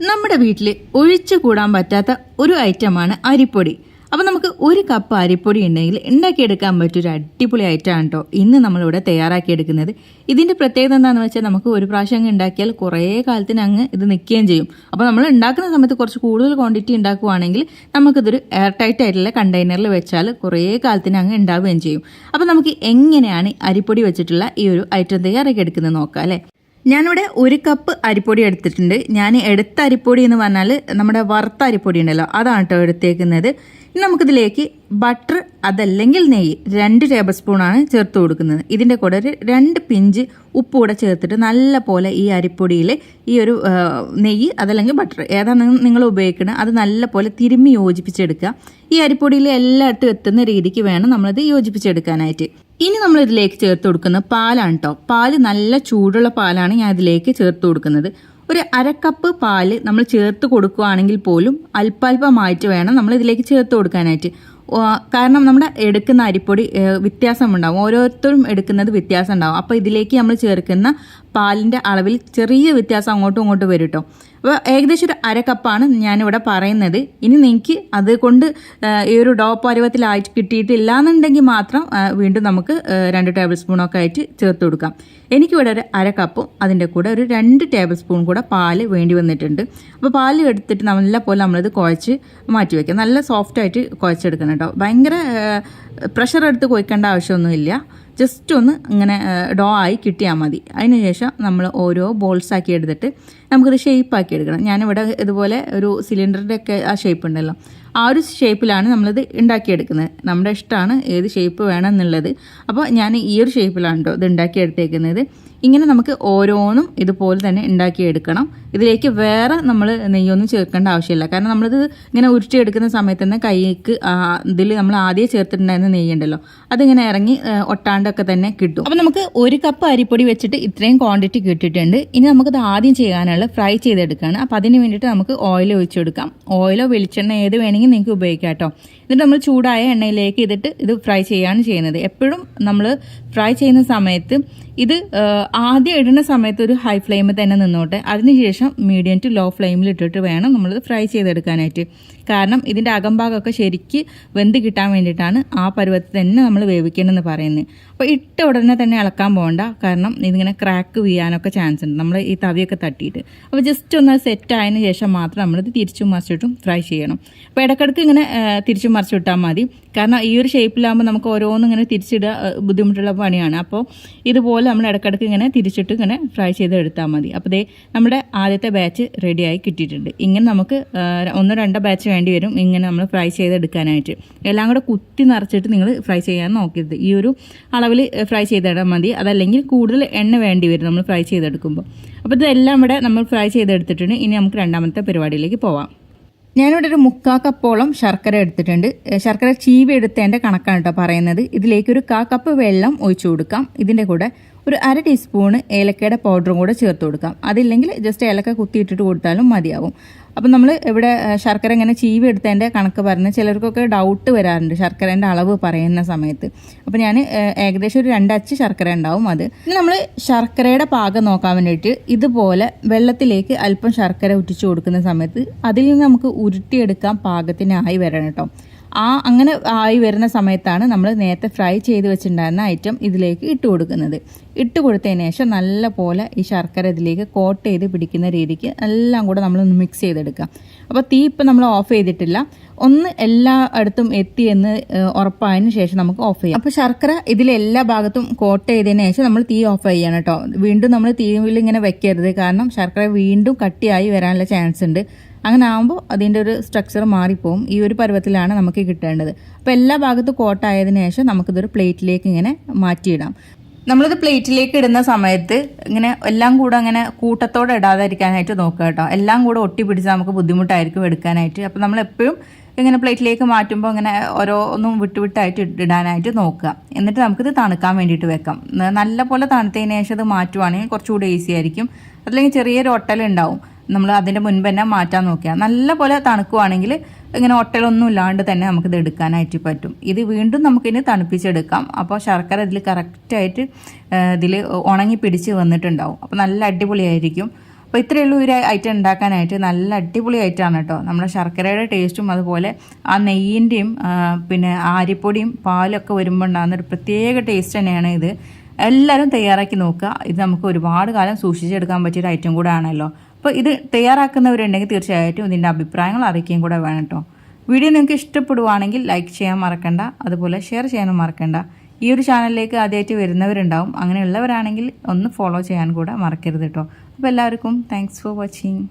നമ്മുടെ വീട്ടിൽ ഒഴിച്ചു കൂടാൻ പറ്റാത്ത ഒരു ഐറ്റമാണ് അരിപ്പൊടി. അപ്പോൾ നമുക്ക് ഒരു കപ്പ് അരിപ്പൊടി ഉണ്ടെങ്കിൽ ഉണ്ടാക്കിയെടുക്കാൻ പറ്റിയൊരു അടിപൊളി ഐറ്റമാണ് കേട്ടോ ഇന്ന് നമ്മളിവിടെ തയ്യാറാക്കിയെടുക്കുന്നത് ഇതിന്റെ പ്രത്യേകത എന്താണെന്ന് വെച്ചാൽ നമുക്ക് ഒരു പ്രാവശ്യം അങ്ങ് ഉണ്ടാക്കിയാൽ കുറേ കാലത്തിന് അങ്ങ് ഇത് നിൽക്കുകയും ചെയ്യും. അപ്പോൾ നമ്മൾ ഉണ്ടാക്കുന്ന സമയത്ത് കുറച്ച് കൂടുതൽ ക്വാണ്ടിറ്റി ഉണ്ടാക്കുവാണെങ്കിൽ നമുക്കിതൊരു എയർ ടൈറ്റ് ആയിട്ടുള്ള കണ്ടെയ്നറിൽ വെച്ചാൽ കുറേ കാലത്തിന് അങ്ങ് ഉണ്ടാവുകയും ചെയ്യും. അപ്പോൾ നമുക്ക് എങ്ങനെയാണ് അരിപ്പൊടി വെച്ചിട്ടുള്ള ഈ ഒരു ഐറ്റം തയ്യാറാക്കിയെടുക്കുന്നത് നോക്കാം അല്ലേ? ഞാനിവിടെ ഒരു കപ്പ് അരിപ്പൊടി എടുത്തിട്ടുണ്ട്. ഞാൻ എടുത്ത അരിപ്പൊടി എന്ന് പറഞ്ഞാൽ നമ്മുടെ വറുത്ത അരിപ്പൊടി ഉണ്ടല്ലോ അതാണ് കേട്ടോ എടുത്തേക്കുന്നത്. നമുക്കിതിലേക്ക് ബട്ടർ അതല്ലെങ്കിൽ നെയ്യ് രണ്ട് ടേബിൾ സ്പൂണാണ് ചേർത്ത് കൊടുക്കുന്നത്. ഇതിന്റെ കൂടെ ഒരു രണ്ട് പിഞ്ച് ഉപ്പ് കൂടെ ചേർത്തിട്ട് നല്ല പോലെ ഈ അരിപ്പൊടിയിൽ ഈ ഒരു നെയ്യ് അതല്ലെങ്കിൽ ബട്ടർ ഏതാണ് നിങ്ങൾ ഉപയോഗിക്കുന്നത് അത് നല്ല പോലെ തിരുമ്മി യോജിപ്പിച്ചെടുക്കുക. ഈ അരിപ്പൊടിയിൽ എല്ലായിടത്തും എത്തുന്ന രീതിക്ക് വേണം നമ്മളിത് യോജിപ്പിച്ചെടുക്കാനായിട്ട്. ഇനി നമ്മൾ ഇതിലേക്ക് ചേർത്ത് കൊടുക്കുന്നത് പാലാണ് കേട്ടോ പാൽ നല്ല ചൂടുള്ള പാലാണ് ഞാൻ ഇതിലേക്ക് ചേർത്ത് കൊടുക്കുന്നത്. ഒരു അരക്കപ്പ് പാൽ നമ്മൾ ചേർത്ത് കൊടുക്കുകയാണെങ്കിൽ പോലും അല്പാൽപമായിട്ട് വേണം നമ്മൾ ഇതിലേക്ക് ചേർത്ത് കൊടുക്കാനായിട്ട്. കാരണം നമ്മുടെ എടുക്കുന്ന അരിപ്പൊടി വ്യത്യാസമുണ്ടാകും ഓരോരുത്തരും എടുക്കുന്നത് വ്യത്യാസം ഉണ്ടാവും അപ്പോൾ ഇതിലേക്ക് നമ്മൾ ചേർക്കുന്ന പാലിന്റെ അളവിൽ ചെറിയ വ്യത്യാസം അങ്ങോട്ടും ഇങ്ങോട്ടും വരും കേട്ടോ അപ്പോൾ ഏകദേശം ഒരു അര കപ്പാണ് ഞാനിവിടെ പറയുന്നത്. ഇനി നിങ്ങൾക്ക് അത് കൊണ്ട് ഈ ഒരു ഡോ പരുവത്തിലായിട്ട് കിട്ടിയിട്ടില്ല എന്നുണ്ടെങ്കിൽ മാത്രം വീണ്ടും നമുക്ക് രണ്ട് ടേബിൾ സ്പൂണൊക്കെ ആയിട്ട് ചേർത്ത് കൊടുക്കാം. എനിക്കിവിടെ ഒരു അര കപ്പും അതിന്റെ കൂടെ ഒരു രണ്ട് ടേബിൾ സ്പൂൺ കൂടെ പാൽ വേണ്ടി വന്നിട്ടുണ്ട്. അപ്പോൾ പാൽ എടുത്തിട്ട് നല്ല പോലെ നമ്മളിത് കുഴച്ച് മാറ്റി വയ്ക്കാം നല്ല സോഫ്റ്റായിട്ട് കുഴച്ചെടുക്കണം കേട്ടോ ഭയങ്കര പ്രഷർ എടുത്ത് കുഴക്കേണ്ട ആവശ്യമൊന്നുമില്ല. ജസ്റ്റ് ഒന്ന് ഇങ്ങനെ ഡോ ആയി കിട്ടിയാൽ മതി. അതിനുശേഷം നമ്മൾ ഓരോ ബോൾസ് ആക്കി എടുത്തിട്ട് നമുക്കത് ഷേപ്പ് ആക്കി എടുക്കണം. ഞാനിവിടെ ഇതുപോലെ ഒരു സിലിണ്ടറിന്റെ ഒക്കെ ആ ഷേപ്പ് ഉണ്ടല്ലോ. ആ ഒരു ഷേപ്പിലാണ് നമ്മളിത് ഉണ്ടാക്കിയെടുക്കുന്നത്. നമ്മുടെ ഇഷ്ടമാണ് ഏത് ഷേപ്പ് വേണം എന്നുള്ളത് അപ്പോൾ ഞാൻ ഈ ഒരു ഷേപ്പിലാണ് കേട്ടോ ഇത് ഉണ്ടാക്കിയെടുത്തേക്കുന്നത്. ഇങ്ങനെ നമുക്ക് ഓരോന്നും ഇതുപോലെ തന്നെ ഉണ്ടാക്കിയെടുക്കണം. ഇതിലേക്ക് വേറെ നമ്മൾ നെയ്യൊന്നും ചേർക്കേണ്ട ആവശ്യമില്ല. കാരണം നമ്മളിത് ഇങ്ങനെ ഉരുട്ടിയെടുക്കുന്ന സമയത്ത് തന്നെ കൈക്ക് ഇതിൽ നമ്മൾ ആദ്യം ചേർത്തിട്ടുണ്ടായിരുന്ന നെയ്യുണ്ടല്ലോ. അതിങ്ങനെ ഇറങ്ങി ഒട്ടാണ്ടൊക്കെ തന്നെ കിട്ടും. അപ്പോൾ നമുക്ക് ഒരു കപ്പ് അരിപ്പൊടി വെച്ചിട്ട് ഇത്രയും ക്വാണ്ടിറ്റി കിട്ടിയിട്ടുണ്ട്. ഇനി നമുക്കത് ആദ്യം ചെയ്യാനുള്ള ഫ്രൈ ചെയ്തെടുക്കുകയാണ് അപ്പോൾ അതിന് വേണ്ടിയിട്ട് നമുക്ക് ഓയിൽ ഒഴിച്ചെടുക്കാം. ഓയിലോ വെളിച്ചെണ്ണ ഏത് വേണമെങ്കിൽ നിങ്ങൾക്ക് ഉപയോഗിക്കാം കേട്ടോ. എന്നിട്ട് നമ്മൾ ചൂടായ എണ്ണയിലേക്ക് ഇതിട്ട് ഇത് ഫ്രൈ ചെയ്യാണ് ചെയ്യുന്നത്. എപ്പോഴും നമ്മൾ ഫ്രൈ ചെയ്യുന്ന സമയത്ത് ഇത് ആദ്യം ഇടുന്ന സമയത്ത് ഒരു ഹൈ ഫ്ലെയിമിൽ തന്നെ നിന്നോട്ടെ. അതിനുശേഷം മീഡിയം ടു ലോ ഫ്ലെയിമിൽ ഇട്ടിട്ട് വേണം നമ്മൾ ഫ്രൈ ചെയ്തെടുക്കാനായിട്ട്. കാരണം ഇതിന്റെ അകംഭാഗമൊക്കെ ശരിക്ക് വെന്ത് കിട്ടാൻ വേണ്ടിയിട്ടാണ് ആ പരുവത്തിൽ തന്നെ നമ്മൾ വേവിക്കണമെന്ന് പറയുന്നത്. അപ്പോൾ ഇട്ട ഉടനെ തന്നെ ഇളക്കാൻ പോകണ്ട. കാരണം ഇതിങ്ങനെ ക്രാക്ക് വീഴാനൊക്കെ ചാൻസ് ഉണ്ട്. നമ്മൾ ഈ തവിയൊക്കെ തട്ടിയിട്ട്. അപ്പോൾ ജസ്റ്റ് ഒന്ന് സെറ്റ് ആയതിനു ശേഷം മാത്രം നമ്മളിത് തിരിച്ചും മറിച്ചിട്ടും ഫ്രൈ ചെയ്യണം. അപ്പോൾ ഇടയ്ക്കിടയ്ക്ക് ഇങ്ങനെ തിരിച്ചു മറിച്ചു വിട്ടാൽ മതി. കാരണം ഈ ഒരു ഷേപ്പിലാകുമ്പോൾ നമുക്ക് ഓരോന്നും ഇങ്ങനെ തിരിച്ചിടുക ബുദ്ധിമുട്ടുള്ള പണിയാണ്. അപ്പോൾ ഇതുപോലെ നമ്മൾ ഇടക്കിടക്ക് ഇങ്ങനെ തിരിച്ചിട്ട് ഇങ്ങനെ ഫ്രൈ ചെയ്ത് എടുത്താൽ മതി. അപ്പോൾ ദേ നമ്മുടെ ആദ്യത്തെ ബാച്ച് റെഡിയായി കിട്ടിയിട്ടുണ്ട്. ഇങ്ങനെ നമുക്ക് ഒന്നോ രണ്ടോ ബാച്ച് വേണ്ടി വരും ഇങ്ങനെ നമ്മൾ ഫ്രൈ ചെയ്തെടുക്കാനായിട്ട്. എല്ലാം കൂടെ കുത്തി നിറച്ചിട്ട് നിങ്ങൾ ഫ്രൈ ചെയ്യാൻ നോക്കരുത്. ഈ ഒരു അളവിൽ ഫ്രൈ ചെയ്തിടാൻ മതി. അതല്ലെങ്കിൽ കൂടുതൽ എണ്ണ വേണ്ടി വരും നമ്മൾ ഫ്രൈ ചെയ്തെടുക്കുമ്പോൾ അപ്പോൾ ഇതെല്ലാം ഇവിടെ നമ്മൾ ഫ്രൈ ചെയ്തെടുത്തിട്ടുണ്ട്. ഇനി നമുക്ക് രണ്ടാമത്തെ പരിപാടിയിലേക്ക് പോവാം. ഞാനിവിടെ ഒരു മുക്കാ കപ്പോളം ശർക്കര എടുത്തിട്ടുണ്ട്. ശർക്കര ചീവി എടുത്തതിന്റെ കണക്കാണ് കേട്ടോ പറയുന്നത്. ഇതിലേക്ക് ഒരു കാ കപ്പ് വെള്ളം ഒഴിച്ചു കൊടുക്കാം. ഇതിന്റെ കൂടെ ഒരു അര ടീസ്പൂണ് ഏലക്കയുടെ പൗഡറും കൂടെ ചേർത്ത് കൊടുക്കാം. അതില്ലെങ്കിൽ ജസ്റ്റ് ഏലക്ക കുത്തിയിട്ടിട്ട് കൊടുത്താലും മതിയാവും. അപ്പം നമ്മൾ ഇവിടെ ശർക്കര ഇങ്ങനെ ചീവി എടുത്തതിന്റെ കണക്ക് പറഞ്ഞ് ചിലർക്കൊക്കെ ഡൗട്ട് വരാറുണ്ട്. ശർക്കരേന്റെ അളവ് പറയുന്ന സമയത്ത്. അപ്പം ഞാൻ ഏകദേശം ഒരു രണ്ടച്ച് ശർക്കര ഉണ്ടാവും അത്. ഇനി നമ്മൾ ശർക്കരയുടെ പാകം നോക്കാൻ വേണ്ടിയിട്ട് ഇതുപോലെ വെള്ളത്തിലേക്ക് അല്പം ശർക്കര ഉറ്റിച്ച് കൊടുക്കുന്ന സമയത്ത് അതിൽ നിന്ന് നമുക്ക് ഉരുട്ടിയെടുക്കാൻ പാകത്തിനായി വരണം കേട്ടോ. ആ അങ്ങനെ ആയി വരുന്ന സമയത്താണ് നമ്മൾ നേരത്തെ ഫ്രൈ ചെയ്ത് വെച്ചിട്ടുണ്ടായിരുന്ന ഐറ്റം ഇതിലേക്ക് ഇട്ട് കൊടുക്കുന്നത്. ഇട്ട് കൊടുത്തതിന് ശേഷം നല്ല പോലെ ഈ ശർക്കര ഇതിലേക്ക് കോട്ട് ചെയ്ത് പിടിക്കുന്ന രീതിക്ക് എല്ലാം കൂടെ നമ്മളൊന്ന് മിക്സ് ചെയ്തെടുക്കാം അപ്പോൾ തീ ഇപ്പം നമ്മൾ ഓഫ് ചെയ്തിട്ടില്ല. ഒന്ന് എല്ലായിടത്തും എത്തി എത്തിയെന്ന് ഉറപ്പായതിനു ശേഷം നമുക്ക് ഓഫ് ചെയ്യാം. അപ്പോൾ ശർക്കര ഇതിൽ എല്ലാ ഭാഗത്തും കോട്ട് ചെയ്തതിന് ശേഷം നമ്മൾ തീ ഓഫ് ചെയ്യണം കേട്ടോ വീണ്ടും നമ്മൾ തീയിൽ ഇങ്ങനെ വെക്കരുത്. കാരണം ശർക്കര വീണ്ടും കട്ടിയായി വരാനുള്ള ചാൻസ് ഉണ്ട്. അങ്ങനെ ആകുമ്പോൾ അതിന്റെ ഒരു സ്ട്രക്ചർ മാറിപ്പോവും. ഈ ഒരു പരുവത്തിലാണ് നമുക്ക് കിട്ടേണ്ടത്. അപ്പോൾ എല്ലാ ഭാഗത്തും കോട്ടായതിനു ശേഷം നമുക്കിതൊരു പ്ലേറ്റിലേക്ക് ഇങ്ങനെ മാറ്റിയിടാം. നമ്മളിത് പ്ലേറ്റിലേക്ക് ഇടുന്ന സമയത്ത് ഇങ്ങനെ എല്ലാം കൂടെ അങ്ങനെ കൂട്ടത്തോടെ ഇടാതിരിക്കാനായിട്ട് നോക്കുക കേട്ടോ. എല്ലാം കൂടെ ഒട്ടി പിടിച്ച് നമുക്ക് ബുദ്ധിമുട്ടായിരിക്കും എടുക്കാനായിട്ട്. അപ്പോൾ നമ്മൾ എപ്പോഴും ഇങ്ങനെ പ്ലേറ്റിലേക്ക് മാറ്റുമ്പോൾ ഇങ്ങനെ ഓരോന്നും വിട്ടുവിട്ടായിട്ട് ഇടാനായിട്ട് നോക്കുക. എന്നിട്ട് നമുക്കിത് തണുക്കാൻ വേണ്ടിയിട്ട് വെക്കാം. നല്ല പോലെ തണുത്തതിന് ശേഷം അത് മാറ്റുവാണെങ്കിൽ കുറച്ചുകൂടി ഈസി ആയിരിക്കും. അല്ലെങ്കിൽ ചെറിയൊരു ഒട്ടലുണ്ടാവും. നമ്മൾ അതിന്റെ മുൻപ് തന്നെ മാറ്റാൻ നോക്കുക നല്ല പോലെ തണുക്കുവാണെങ്കിൽ ഇങ്ങനെ ഒട്ടലൊന്നും ഇല്ലാണ്ട് തന്നെ നമുക്കിത് എടുക്കാനായിട്ട് പറ്റും. ഇത് വീണ്ടും നമുക്കിനി തണുപ്പിച്ചെടുക്കാം. അപ്പോൾ ശർക്കര ഇതിൽ കറക്റ്റായിട്ട് ഇതിൽ ഉണങ്ങി പിടിച്ച് വന്നിട്ടുണ്ടാവും. അപ്പോൾ നല്ല അടിപൊളിയായിരിക്കും. അപ്പോൾ ഇത്രയേ ഉള്ളൂ ഒരു ഐറ്റം ഉണ്ടാക്കാനായിട്ട്. നല്ല അടിപൊളി ഐറ്റമാണ് കേട്ടോ. നമ്മുടെ ശർക്കരയുടെ ടേസ്റ്റും അതുപോലെ ആ നെയ്യിന്റെയും പിന്നെ ആരിപ്പൊടിയും പാലൊക്കെ വരുമ്പോൾ ഉണ്ടാകുന്ന ഒരു പ്രത്യേക ടേസ്റ്റ് തന്നെയാണ് ഇത്. എല്ലാവരും തയ്യാറാക്കി നോക്കുക. ഇത് നമുക്ക് ഒരുപാട് കാലം സൂക്ഷിച്ചെടുക്കാൻ പറ്റിയൊരു ഐറ്റം കൂടെ ആണല്ലോ. അപ്പോൾ ഇത് തയ്യാറാക്കുന്നവരുണ്ടെങ്കിൽ തീർച്ചയായിട്ടും ഇതിന്റെ അഭിപ്രായങ്ങൾ അറിയിക്കുകയും കൂടെ വേണം കേട്ടോ. വീഡിയോ നിങ്ങൾക്ക് ഇഷ്ടപ്പെടുവാണെങ്കിൽ ലൈക്ക് ചെയ്യാൻ മറക്കണ്ട. അതുപോലെ ഷെയർ ചെയ്യാനും മറക്കണ്ട. ഈ ഒരു ചാനലിലേക്ക് ആദ്യമായിട്ട് വരുന്നവരുണ്ടാവും. അങ്ങനെയുള്ളവരാണെങ്കിൽ ഒന്ന് ഫോളോ ചെയ്യാൻ കൂടെ മറക്കരുത് കേട്ടോ. അപ്പോൾ എല്ലാവർക്കും താങ്ക്സ് ഫോർ വാച്ചിങ്